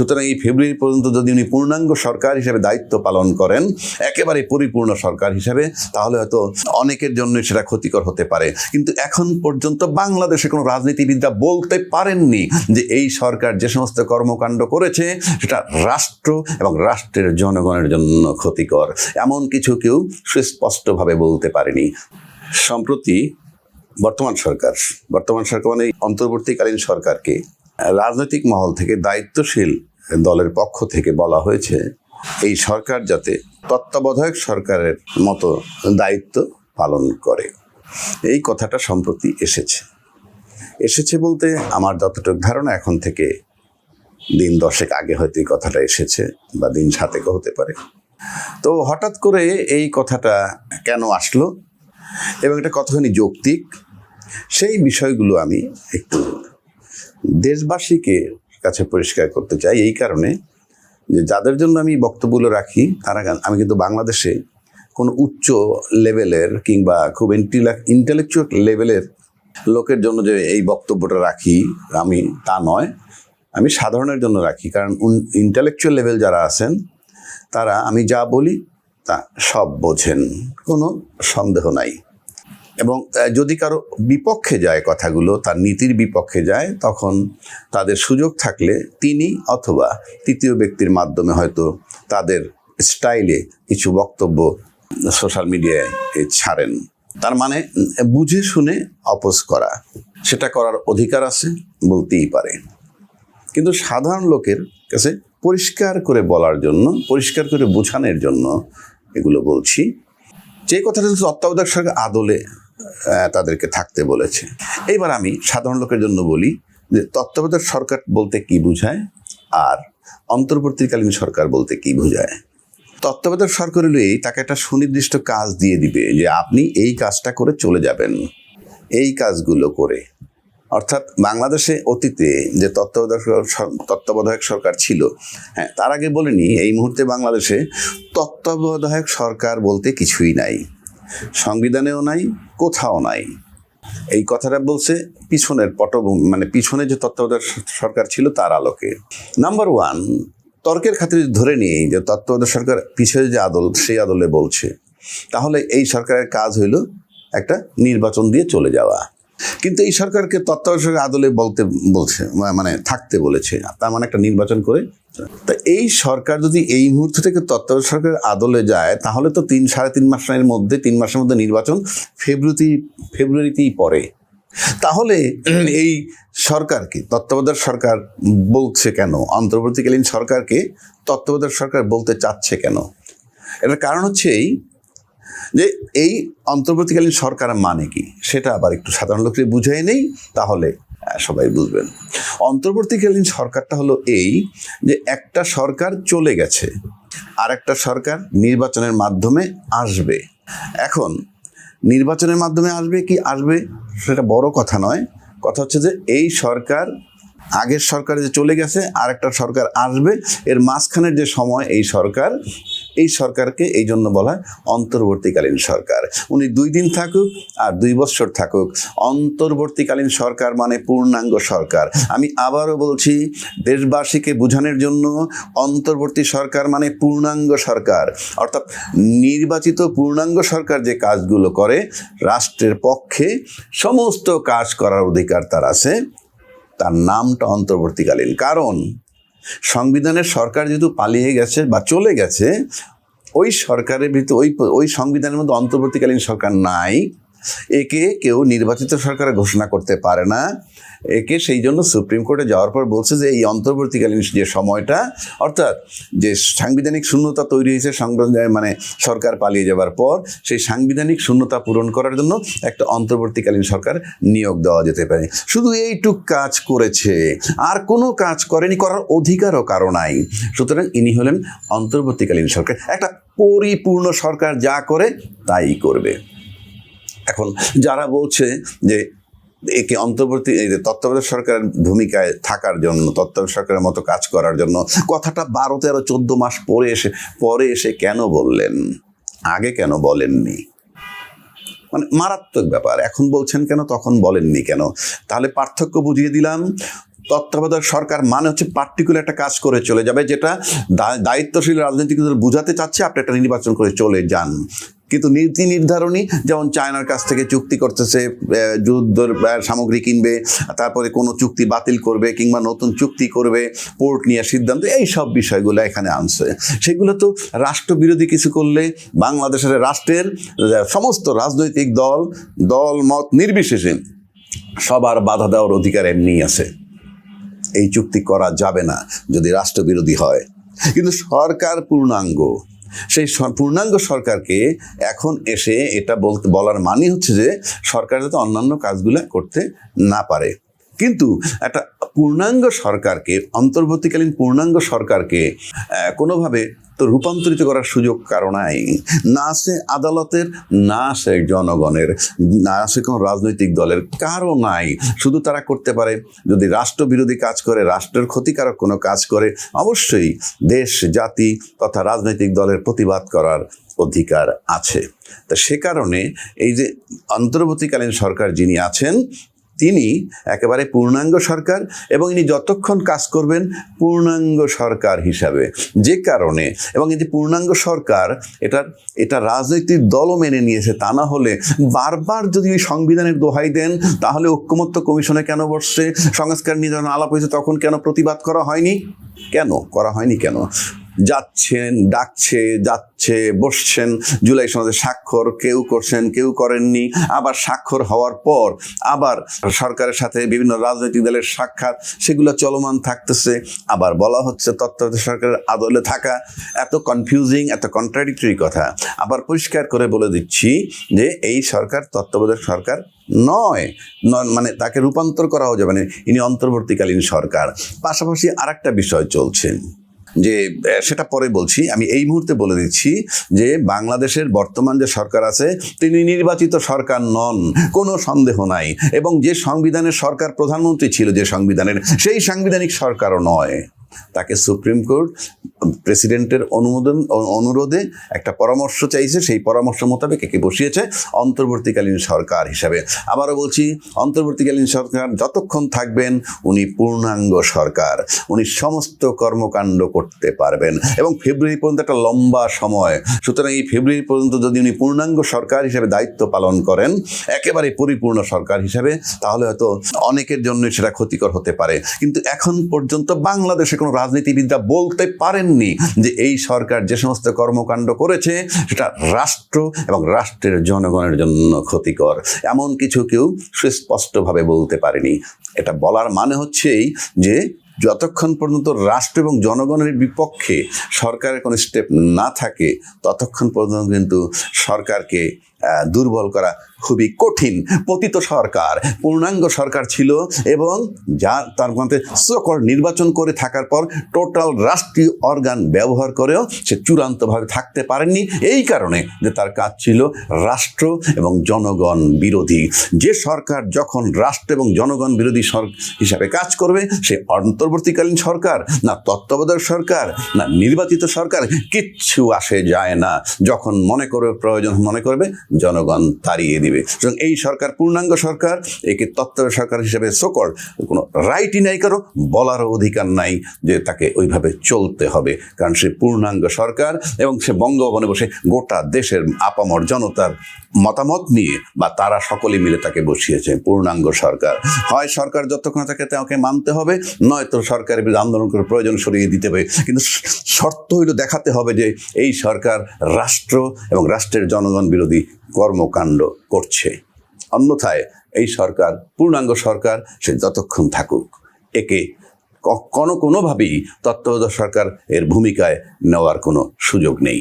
সুতরাং এই ফেব্রুয়ারি পর্যন্ত যদি উনি পূর্ণাঙ্গ সরকার হিসেবে দায়িত্ব পালন করেন, একেবারে পরিপূর্ণ সরকার হিসেবে, তাহলে হয়তো অনেকের জন্য সেটা ক্ষতিকর হতে পারে। কিন্তু এখন পর্যন্ত বাংলাদেশে কোনো রাজনীতিবিদরা বলতে পারেননি যে এই সরকার যে সমস্ত কর্মকাণ্ড করেছে, সেটা রাষ্ট্র এবং রাষ্ট্রের জনগণের জন্য ক্ষতিকর। এমন কিছু কেউ সুস্পষ্টভাবে বলতে পারেনি। সম্প্রতি বর্তমান সরকার বর্তমান সরকার মানে অন্তর্বর্তীকালীন সরকারকে রাজনৈতিক মহল থেকে দায়িত্বশীল দলের পক্ষ থেকে বলা হয়েছে, এই সরকার যাতে তত্ত্বাবধায়ক সরকারের মতো দায়িত্ব পালন করে। এই কথাটা সম্প্রতি এসেছে। এসেছে বলতে আমার যতটুকু ধারণা, এখন থেকে দিন দশেক আগে হয়তো এই কথাটা এসেছে বা দিন সাতেকও হতে পারে। তো হঠাৎ করে এই কথাটা কেন আসলো? এবং এটা কতখানি যৌক্তিক? সেই বিষয়গুলো আমি একটু দেশবাসীকে কাছে পরিষ্কার করতে চাই এই কারণে যে যাদের জন্য আমি বক্তব্যগুলো রাখি, তারা আমি কিন্তু বাংলাদেশে কোনো উচ্চ লেভেলের কিংবা খুব ইন্টেলেকচুয়াল লেভেলের লোকের জন্য যে এই বক্তব্যটা রাখি, আমি তা নয়। আমি সাধারণের জন্য রাখি, কারণ ইন্টালেকচুয়াল লেভেল যারা আছেন, তারা আমি যা বলি তা সব বোঝেন, কোনো সন্দেহ নাই। এবং যদি কারও বিপক্ষে যায় কথাগুলো, তার নীতির বিপক্ষে যায়, তখন তাদের সুযোগ থাকলে তিনি অথবা তৃতীয় ব্যক্তির মাধ্যমে হয়তো তাদের স্টাইলে কিছু বক্তব্য সোশ্যাল মিডিয়ায় ছাড়েন। তার মানে বুঝে শুনে অপোজ করা, সেটা করার অধিকার আছে বলতেই পারে। কিন্তু সাধারণ লোকের কাছে পরিষ্কার করে বলার জন্য, পরিষ্কার করে বোঝানোর জন্য এগুলো বলছি। যে কথাটা তত্ত্বাবধায়ক সরকার আদলে তাদেরকে থাকতে বলেছে। এইবার আমি সাধারণ লোকের জন্য বলি যে তত্ত্বাবধায়ক সরকার বলতে কি বোঝায় আর অন্তর্বর্তীকালীন সরকার বলতে কি বোঝায়? তত্ত্বাবধায়ক সরকার হলো এই, তাকে একটা সুনির্দিষ্ট কাজ দিয়ে দিবে যে আপনি এই কাজটা করে চলে যাবেন। এই কাজগুলো করে। অর্থাৎ বাংলাদেশে অতীতে যে তত্ত্বাবধায়ক তত্ত্বাবধায়ক সরকার ছিল হ্যাঁ তার আগে বলিনি, এই মুহূর্তে বাংলাদেশে তত্ত্বাবধায়ক সরকার বলতে কিছুই নাই। সংবিধানেও নাই, কোথাও নাই। এই কথাটা বলছে পিছনের পটভূমি মানে পিছনে যে তত্ত্বাবধায়ক সরকার ছিল তার আলোকে। নাম্বার ওয়ান তর্কের খাতিরে ধরে নিয়ে যে তত্ত্বাবধায়ক সরকার পিছনে যে আদল, সেই আদলে বলছে। তাহলে এই সরকারের কাজ হইল একটা নির্বাচন দিয়ে চলে যাওয়া। কিন্তু এই সরকারকে তত্ত্বাবধায়ক আদলে বলতে বলছে মানে থাকতে বলেছে। তার মানে একটা নির্বাচন করে। তা এই সরকার যদি এই মুহূর্ত থেকে তত্ত্বাবধায়ক সরকারের আদলে যায়, তাহলে তো তিন, সাড়ে তিন মাসের মধ্যে, তিন মাসের মধ্যে নির্বাচন ফেব্রুয়ারি, ফেব্রুয়ারিতেই পড়ে। তাহলে এই সরকারকে, তত্ত্বাবধায়ক সরকার বলছে কেন? অন্তর্বর্তীকালীন সরকারকে তত্ত্বাবধায়ক সরকার বলতে চাচ্ছে কেন? এটার কারণ হচ্ছে এই যে এই অন্তর্বর্তীকালীন সরকার মানে কি? সেটা আবার একটু সাধারণ লোককে বুঝাই নেই, তাহলে সবাই বুঝবেন। অন্তর্বর্তীকালীন সরকারটা হলো এই যে একটা সরকার চলে গেছে আর একটা সরকার নির্বাচনের মাধ্যমে আসবে। এখন, নির্বাচনের মাধ্যমে আসবে কি আসবে? সেটা বড় কথা নয়। কথা হচ্ছে যে এই সরকার আগের সরকার যে চলে গেছে আর একটা সরকার আসবে। এর মাঝখানের যে সময় এই সরকার, এই সরকারকে এই জন্য বলা হয় অন্তর্বর্তীকালীন সরকার। উনি দুই দিন থাকুক আর দুই বছর থাকুক। অন্তর্বর্তীকালীন সরকার মানে পূর্ণাঙ্গ সরকার। আমি আবারও বলছি, দেশবাসীকে বোঝানোর জন্য অন্তর্বর্তী সরকার মানে পূর্ণাঙ্গ সরকার। অর্থাৎ নির্বাচিত পূর্ণাঙ্গ সরকার যে কাজগুলো করে, রাষ্ট্রের পক্ষে সমস্ত কাজ করার অধিকার তার আছে। তার নামটা অন্তর্বর্তীকালীন। কারণ সংবিধানের সরকার যেহেতু পালিয়ে গেছে বা চলে গেছে, ওই সরকারের ভিতরে, ওই ওই সংবিধানের মধ্যে অন্তর্বর্তীকালীন সরকার নাই। একে কেউ নির্বাচিত সরকার ঘোষণা করতে পারে না। একে সেই জন্য সুপ্রিম কোর্টে যাওয়ার পর বলছে যে, এই অন্তর্বর্তীকালীন যে সময়টা, অর্থাৎ যে সাংবিধানিক শূন্যতা তৈরি হয়েছে মানে সরকার পালিয়ে যাওয়ার পর, সেই সাংবিধানিক শূন্যতা পূরণ করার জন্য একটা অন্তর্বর্তীকালীন সরকার নিয়োগ দেওয়া যেতে পারে। শুধু এইটুক কাজ করেছে, আর কোনো কাজ করেনি, করার অধিকারও কারও নাই। সুতরাং ইনি হলেন অন্তর্বর্তীকালীন সরকার। একটা পরিপূর্ণ সরকার যা করে, তাই করবে। এখন যারা বলছে যে একে অন্তর্বর্তী তত্ত্বাবধায়ক সরকারের ভূমিকায় থাকার জন্য, তত্ত্বাবধায়ক সরকারের মতো কাজ করার জন্য কথাটা বারো, তেরো, চোদ্দ মাস পরে এসে পরে এসে কেন বললেন? আগে কেন বলেননি? মানে মারাত্মক ব্যাপার। এখন বলছেন কেন, তখন বলেননি কেন? তাহলে পার্থক্য বুঝিয়ে দিলাম। তত্ত্বাবধায়ক সরকার মানে হচ্ছে পার্টিকুলার একটা কাজ করে চলে যাবে, যেটা দায়িত্বশীল রাজনীতিকদের বুঝাতে চাচ্ছে, আপনি একটা নির্বাচন করে চলে যান। কিন্তু নীতি নির্ধারণী যেমন চায়নার কাছ থেকে চুক্তি করতেছে আহ, যুদ্ধের সামগ্রী কিনবে তারপরে কোনো চুক্তি বাতিল করবে কিংবা নতুন চুক্তি করবে পোর্ট নিয়ে সিদ্ধান্ত এই সব বিষয়গুলো এখানে আনছে। সেগুলো তো রাষ্ট্রবিরোধী কিছু করলে বাংলাদেশের রাষ্ট্রের সমস্ত রাজনৈতিক দল দল মত নির্বিশেষে সবার বাধা দেওয়ার অধিকার এমনি আছে। এই চুক্তি করা যাবে না যদি রাষ্ট্রবিরোধী হয়। কিন্তু সরকার পূর্ণাঙ্গ সেই পূর্ণাঙ্গ সরকারকে এখন এসে এটা বলতে, বলার মানে হচ্ছে যে সরকার যাতে অন্যান্য কাজগুলো করতে না পারে। কিন্তু একটা পূর্ণাঙ্গ সরকারকে, অন্তর্বর্তীকালীন পূর্ণাঙ্গ সরকারকে কোনোভাবে তো রূপান্তরিত করার সুযোগ কারও নাই। না আছে আদালতের, না আছে জনগণের, না আছে কোনো রাজনৈতিক দলের, কারও নাই। শুধু তারা করতে পারে, যদি রাষ্ট্রবিরোধী কাজ করে, রাষ্ট্রের ক্ষতিকারক কোনো কাজ করে, অবশ্যই দেশ, জাতি তথা রাজনৈতিক দলের প্রতিবাদ করার অধিকার আছে। তা সে কারণে এই যে অন্তর্বর্তীকালীন সরকার যিনি আছেন তিনি একেবারে পূর্ণাঙ্গ সরকার এবং ইনি যতক্ষণ কাজ করবেন পূর্ণাঙ্গ সরকার হিসাবে। যে কারণে এবং এই যে পূর্ণাঙ্গ সরকার, এটার, এটা রাজনৈতিক দলও মেনে নিয়েছে, তা না হলে বারবার যদি ওই সংবিধানের দোহাই দেন, তাহলে ঐক্যমত্য কমিশনে কেন বসছে? সংস্কার নিয়ে যখন আলাপ হয়েছে, তখন কেন প্রতিবাদ করা হয়নি? কেন? করা হয়নি কেন? যাচ্ছেন, ডাকছে, যাচ্ছে, বসছেন, জুলাই সনদে স্বাক্ষর কেউ করছেন, কেউ করেননি। আবার স্বাক্ষর হওয়ার পর আবার সরকারের সাথে বিভিন্ন রাজনৈতিক দলের সাক্ষাৎ, সেগুলো চলমান থাকতেছে। আবার বলা হচ্ছে তত্ত্বাবধায়ক সরকারের আদলে থাকা। এত কনফিউজিং এত কন্ট্রাডিক্টরি কথা। আবার পরিষ্কার করে বলে দিচ্ছি যে এই সরকার তত্ত্বাবধায়ক সরকার নয়। মানে তাকে রূপান্তর করাও যাবে না। ইনি অন্তর্বর্তীকালীন সরকার। পাশাপাশি আরেকটা বিষয় চলছে। যে সেটা পরে বলছি। আমি এই মুহূর্তে বলে দিচ্ছি যে, বাংলাদেশের বর্তমান যে সরকার আছে, তিনি নির্বাচিত সরকার নন, কোনো সন্দেহ নাই। এবং যে সংবিধানের সরকার প্রধানমন্ত্রী ছিল যে সংবিধানের, সেই সাংবিধানিক সরকারও নয়। তাকে সুপ্রিম কোর্ট, প্রেসিডেন্টের অনুমোদন, অনুরোধে একটা পরামর্শ চাইছে, সেই পরামর্শ মোতাবেক একে বসিয়েছে অন্তর্বর্তীকালীন সরকার হিসাবে। আবারও বলছি, অন্তর্বর্তীকালীন সরকার যতক্ষণ থাকবেন, উনি পূর্ণাঙ্গ সরকার। উনি সমস্ত কর্মকাণ্ড করতে পারবেন। এবং ফেব্রুয়ারি পর্যন্ত একটা লম্বা সময়। সুতরাং এই ফেব্রুয়ারি পর্যন্ত যদি উনি পূর্ণাঙ্গ সরকার হিসেবে দায়িত্ব পালন করেন, একেবারে পরিপূর্ণ সরকার হিসাবে, তাহলে হয়তো অনেকের জন্য সেটা ক্ষতিকর হতে পারে। কিন্তু এখন পর্যন্ত বাংলাদেশে কোনো রাজনীতিবিদরা বলতে পারেননি যে এই সরকার যে সমস্ত কর্মকাণ্ড করেছে, সেটা রাষ্ট্র এবং রাষ্ট্রের জনগণের জন্য ক্ষতিকর। এমন কিছু কেউ সুস্পষ্টভাবে বলতে পারেনি। এটা বলার মানে হচ্ছে এই যে, যতক্ষণ পর্যন্ত রাষ্ট্র এবং জনগণের বিপক্ষে সরকারের কোনো স্টেপ না থাকে, ততক্ষণ পর্যন্ত কিন্তু সরকারকে দুর্বল করা খুবই কঠিন। পতিত সরকার, পূর্ণাঙ্গ সরকার ছিল এবং যা তার মধ্যে সকল নির্বাচন করে থাকার পর টোটাল রাষ্ট্রীয় অর্গান ব্যবহার করেও সে চূড়ান্তভাবে থাকতে পারেননি। এই কারণে যে তার কাজ ছিল রাষ্ট্র এবং জনগণ বিরোধী। যে সরকার যখন রাষ্ট্র এবং জনগণ বিরোধী হিসাবে কাজ করবে, সে অন্তর্বর্তীকালীন সরকার, না তত্ত্বাবধায়ক সরকার, না নির্বাচিত সরকার, কিচ্ছু আসে যায় না। যখন মনে করবে, প্রয়োজন মনে করবে জনগণ তাড়িয়ে দিবে। সুতরাং এই সরকার পূর্ণাঙ্গ সরকার, একে তত্ত্ব সরকার হিসেবে সকল কোনো রাইটই নাই কারও, বলারও অধিকার নাই যে তাকে ওইভাবে চলতে হবে। কারণ সে পূর্ণাঙ্গ সরকার এবং সে বঙ্গভবনে বসে গোটা দেশের আপামর জনতার মতামত নিয়ে বা তারা সকলে মিলে তাকে বসিয়েছে, পূর্ণাঙ্গ সরকার। হয় সরকার যতক্ষণ থাকে তাকে মানতে হবে, নয়তো সরকারের বিরুদ্ধে আন্দোলন করে প্রয়োজন সরিয়ে দিতে হবে। কিন্তু শর্ত হইল দেখাতে হবে যে এই সরকার রাষ্ট্র এবং রাষ্ট্রের জনগণ বিরোধী কর্মকাণ্ড করছে। অন্যথায় এই সরকার, পূর্ণাঙ্গ সরকার, সে যতক্ষণ থাকুক, একে কোনো কোনোভাবেই তত্ত্বাবধায়ক সরকার এর ভূমিকায় নেওয়ার কোনো সুযোগ নেই।